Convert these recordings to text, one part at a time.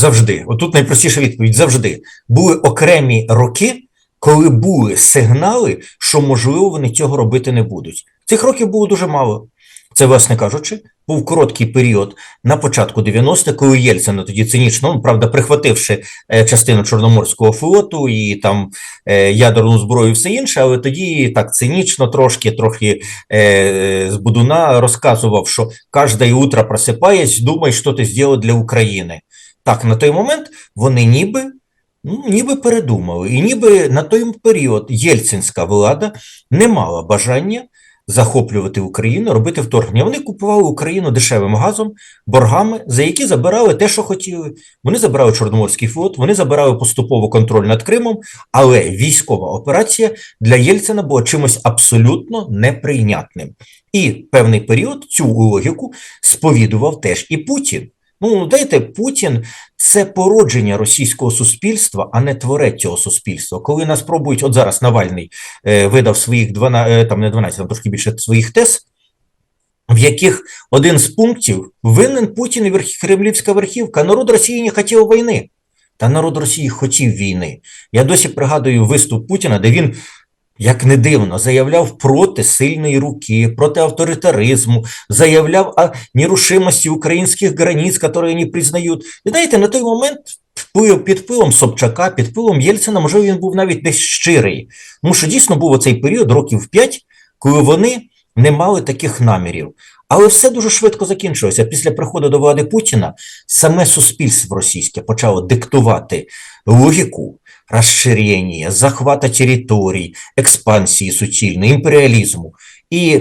Завжди. Отут найпростіша відповідь завжди. Були окремі роки, коли були сигнали, що можливо вони цього робити не будуть. Цих років було дуже мало. Це, власне кажучи, був короткий період на початку 90-х, коли Єльцин ну, тоді цинічно, ну, правда, прихвативши е, частину Чорноморського флоту і там е, ядерну зброю і все інше, але тоді так цинічно, трошки, трохи е, з Будуна розказував, що кожне утро просипаєш, думай, що ти зробив для України. Так, на той момент вони ніби. Ну, ніби передумали, і ніби на той період єльцинська влада не мала бажання захоплювати Україну, робити вторгнення. Вони купували Україну дешевим газом, боргами, за які забирали те, що хотіли. Вони забирали Чорноморський флот, вони забирали поступово контроль над Кримом, але військова операція для Єльцина була чимось абсолютно неприйнятним. І певний період цю логіку сповідував теж і Путін. Ну, дайте Путін це породження російського суспільства, а не творець цього суспільства. Коли нас пробують, от зараз Навальний е, видав своїх 12, е, там не 12, там трошки більше своїх тез, в яких один з пунктів винен Путін і верх, Кремлівська верхівка. Народ Росії не хотів війни. Та народ Росії хотів війни. Я досі пригадую виступ Путіна, де він як не дивно, заявляв проти сильної руки, проти авторитаризму, заявляв о нерушимості українських границь, які вони признають. І знаєте, на той момент під впливом Собчака, під впливом Єльцина, можливо, він був навіть десь щирий. Тому що дійсно був оцей період років 5, коли вони не мали таких намірів. Але все дуже швидко закінчилося. Після приходу до влади Путіна саме суспільство російське почало диктувати логіку розширення, захвата територій, експансії суцільної, імперіалізму. І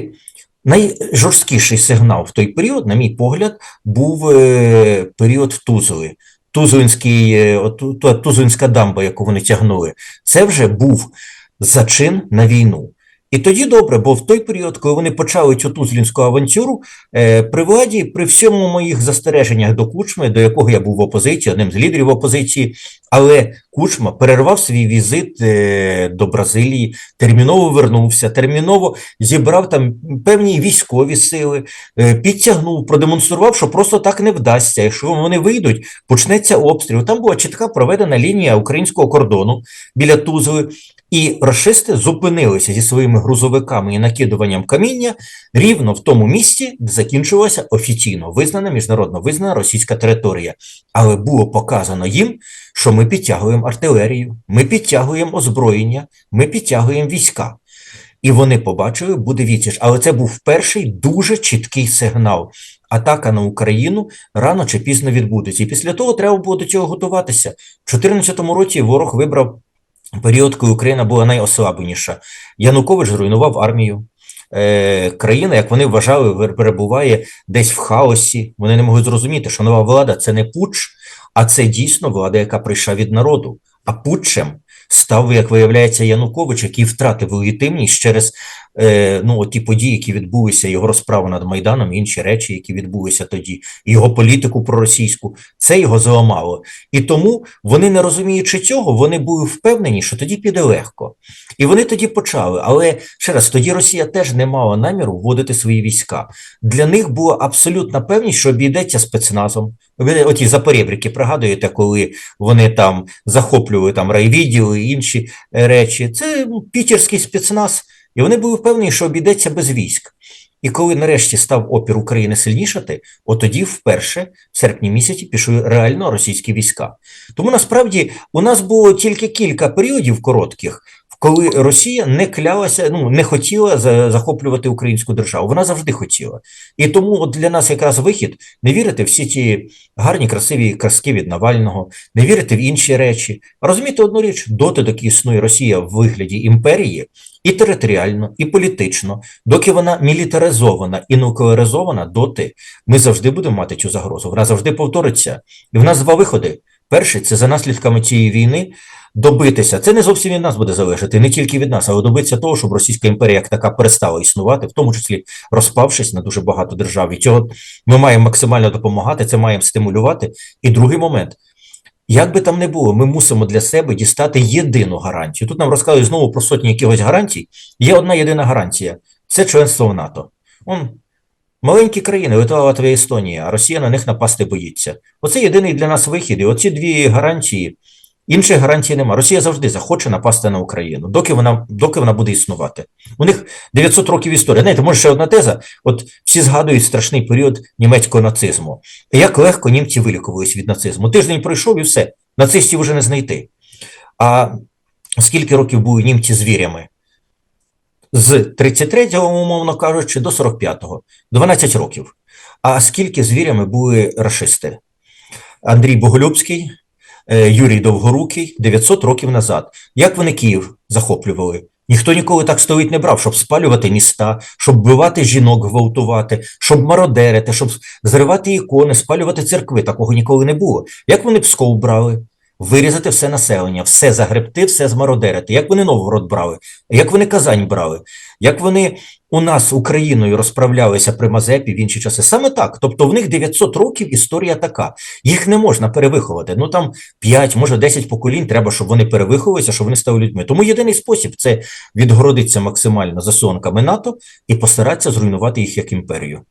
найжорсткіший сигнал в той період, на мій погляд, був е, період е, от, та Тузлинська дамба, яку вони тягнули, це вже був зачин на війну. І тоді добре, бо в той період, коли вони почали цю тузлінську авантюру, е, при владі, при всьому моїх застереженнях до Кучми, до якого я був в опозиції, одним з лідерів опозиції, але Кучма перервав свій візит е, до Бразилії, терміново вернувся, терміново зібрав там певні військові сили, е, підтягнув, продемонстрував, що просто так не вдасться. Якщо вони вийдуть, почнеться обстріл. Там була чітка проведена лінія українського кордону біля Тузли. І рашисти зупинилися зі своїми грузовиками і накидуванням каміння рівно в тому місці, де закінчилася офіційно визнана міжнародно визнана російська територія. Але було показано їм, що ми підтягуємо артилерію, ми підтягуємо озброєння, ми підтягуємо війська. І вони побачили, буде відсіч. Але це був перший дуже чіткий сигнал. Атака на Україну рано чи пізно відбудеться. І після того треба було до цього готуватися. У 2014 році ворог вибрав період, коли Україна була найослабленіша. Янукович зруйнував армію. Е, країна, як вони вважали, перебуває десь в хаосі. Вони не могли зрозуміти, що нова влада це не путч, а це дійсно влада, яка прийшла від народу. А путчем став, як виявляється, Янукович, який втратив легітимність через е, ну, ті події, які відбулися, його розправу над Майданом, інші речі, які відбулися тоді, його політику проросійську, це його зламало. І тому вони, не розуміючи цього, вони були впевнені, що тоді піде легко. І вони тоді почали. Але ще раз, тоді Росія теж не мала наміру вводити свої війська. Для них була абсолютна певність, що обійдеться спецназом. Ви оті запорєбрики пригадуєте, коли вони там захоплювали там райвідділи і інші речі. Це пітерський спецназ. І вони були впевнені, що обійдеться без військ. І коли нарешті став опір України сильнішати, от тоді вперше, в серпні місяці, пішли реально російські війська. Тому насправді у нас було тільки кілька періодів коротких, коли Росія не клялася, ну не хотіла захоплювати українську державу. Вона завжди хотіла. І тому от для нас якраз вихід не вірити всі ті гарні, красиві казки від Навального, не вірити в інші речі. Розуміти одну річ, доти, доки існує Росія в вигляді імперії, і територіально, і політично, доки вона мілітаризована і нуклеаризована, доти ми завжди будемо мати цю загрозу. Вона завжди повториться. І в нас два виходи. Перший це за наслідками цієї війни добитися. Це не зовсім від нас буде залежати, не тільки від нас, але добитися того, щоб Російська імперія як така перестала існувати, в тому числі розпавшись на дуже багато держав. І цього ми маємо максимально допомагати, це маємо стимулювати. І другий момент. Як би там не було, ми мусимо для себе дістати єдину гарантію. Тут нам розказують знову про сотні якихось гарантій. Є одна єдина гарантія це членство в НАТО. Он Маленькі країни, Литва, Латвія, Естонія, а Росія на них напасти боїться. Оце єдиний для нас вихід. І оці дві гарантії, інших гарантій нема. Росія завжди захоче напасти на Україну, доки вона, доки вона буде існувати. У них 900 років історії. Знаєте, може ще одна теза. От всі згадують страшний період німецького нацизму. Як легко німці вилікувались від нацизму. Тиждень пройшов і все. Нацистів вже не знайти. А скільки років були німці звірями? З 33-го, умовно кажучи, до 45-го. 12 років. А скільки звірями були рашисти? Андрій Боголюбський, Юрій Довгорукий 900 років назад. Як вони Київ захоплювали? Ніхто ніколи так стоїть не брав, щоб спалювати міста, щоб вбивати жінок, гвалтувати, щоб мародерити, щоб зривати ікони, спалювати церкви. Такого ніколи не було. Як вони Псков брали? Вирізати все населення, все загребти, все змародерити. Як вони Новгород брали? Як вони Казань брали? Як вони у нас Україною розправлялися при Мазепі в інші часи? Саме так. Тобто в них 900 років історія така. Їх не можна перевиховати. Ну там 5, може 10 поколінь треба, щоб вони перевиховувалися, щоб вони стали людьми. Тому єдиний спосіб це відгородитися максимально засонками НАТО і постаратися зруйнувати їх як імперію.